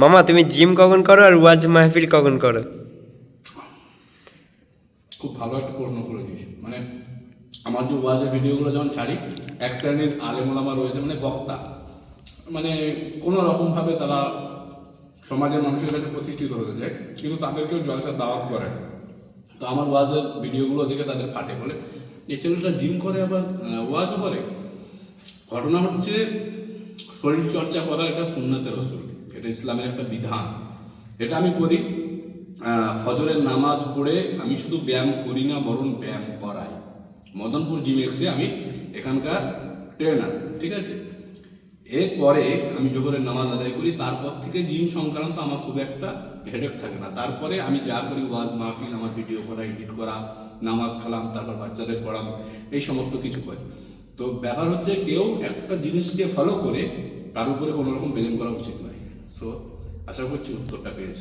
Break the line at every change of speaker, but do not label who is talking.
মামা, তুমি জিম কখন করো আর ওয়াজ মাহফিল কখন করো?
খুব ভালো একটা প্রশ্ন করেছিস। মানে আমার যে ওয়াজের ভিডিওগুলো যখন ছাড়ি, এক শ্রেণির আলেমোলামা রয়েছে মানে বক্তা। মানে কোনো রকমভাবে তারা সমাজের মানুষের কাছে প্রতিষ্ঠিত হতে চায়, কিন্তু তাদেরকেও জলসার দাওয়াত করে। তো আমার ওয়াজের ভিডিওগুলো দেখে তাদের ফাটে বলে। এই ছেলেটা জিম করে আবার ওয়াজও করে? ঘটনা হচ্ছে শরীর চর্চা করা এটা সুন্নতের রসুল এটা ইসলামের একটা বিধান। এটা আমি করি ফজরের নামাজ পড়ে আমি শুধু ব্যায়াম করি না, বরং ব্যায়াম করাই। মদনপুর জিম এক্সে আমি এখানকার ট্রেনার ঠিক আছে? এরপরে আমি জোহরের নামাজ আদায় করি, তারপর থেকে জিম সংক্রান্ত আমার খুব একটা হেডেক থাকে না। তারপরে আমি যা করি, ওয়াজ মাহফিল, আমার ভিডিও করা এডিট করা, নামাজ খালাম, তারপর বাচ্চাদের পড়াম এই সমস্ত কিছু করি। তো ব্যাপার হচ্ছে কেউ একটা জিনিসকে ফলো করে, তার উপরে কোনো রকম বেলেম করা উচিত নয়। সো আশা করছি উত্তরটা পেয়েছ।